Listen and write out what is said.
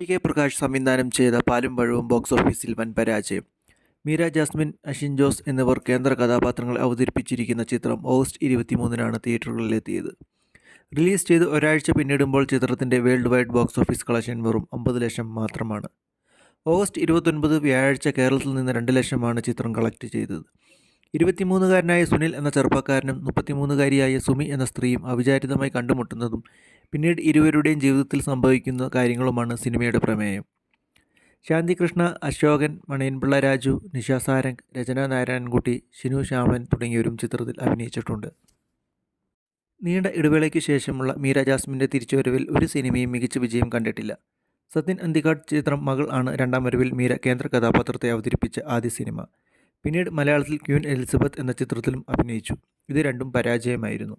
P K Prakash സംവിധാനം ചെയ്ത പാലും പഴവും ബോക്സ് ഓഫീസിൽ വൻ പരാജയം. മീര ജാസ്മിൻ അഷിൻ ജോസ് എന്നിവർ കേന്ദ്ര കഥാപാത്രങ്ങൾ അവതരിപ്പിച്ചിരിക്കുന്ന ചിത്രം ഓഗസ്റ്റ് ഇരുപത്തിമൂന്നിനാണ് തിയേറ്ററുകളിലെത്തിയത് റിലീസ് ചെയ്ത് ഒരാഴ്ച പിന്നിടുമ്പോൾ ചിത്രത്തിന്റെ world wide box office collection വെറും അമ്പത് ലക്ഷം മാത്രമാണ്. ഓഗസ്റ്റ് ഇരുപത്തൊൻപത് വ്യാഴാഴ്ച കേരളത്തിൽ നിന്ന് രണ്ട് ലക്ഷമാണ് ചിത്രം കളക്ട് ചെയ്തത്. ഇരുപത്തിമൂന്നുകാരനായ സുനിൽ എന്ന ചെറുപ്പക്കാരനും മുപ്പത്തിമൂന്നുകാരിയായ സുമി എന്ന സ്ത്രീയും അവിചാരിതമായി കണ്ടുമുട്ടുന്നതും പിന്നീട് ഇരുവരുടെയും ജീവിതത്തിൽ സംഭവിക്കുന്ന കാര്യങ്ങളുമാണ് സിനിമയുടെ പ്രമേയം. ശാന്തികൃഷ്ണ അശോകൻ മണിയൻപിള്ള രാജു നിഷ സാരംഗ് രചന നാരായണൻകുട്ടി ഷിനു ശ്യാമൻ തുടങ്ങിയവരും ചിത്രത്തിൽ അഭിനയിച്ചിട്ടുണ്ട്. നീണ്ട ഇടവേളയ്ക്ക് ശേഷമുള്ള മീര ജാസ്മിന്റെ തിരിച്ചുവരവിൽ ഒരു സിനിമയും മികച്ച വിജയം കണ്ടിട്ടില്ല. സത്യൻ അന്തിക്കാട് ചിത്രം മകൾ ആണ് രണ്ടാം വരവിൽ മീര കേന്ദ്ര കഥാപാത്രത്തെ അവതരിപ്പിച്ച ആദ്യ സിനിമ. പിന്നീട് മലയാളത്തിൽ ക്യൂൻ എലിസബത്ത് എന്ന ചിത്രത്തിലും അഭിനയിച്ചു. ഇത് രണ്ടും പരാജയമായിരുന്നു.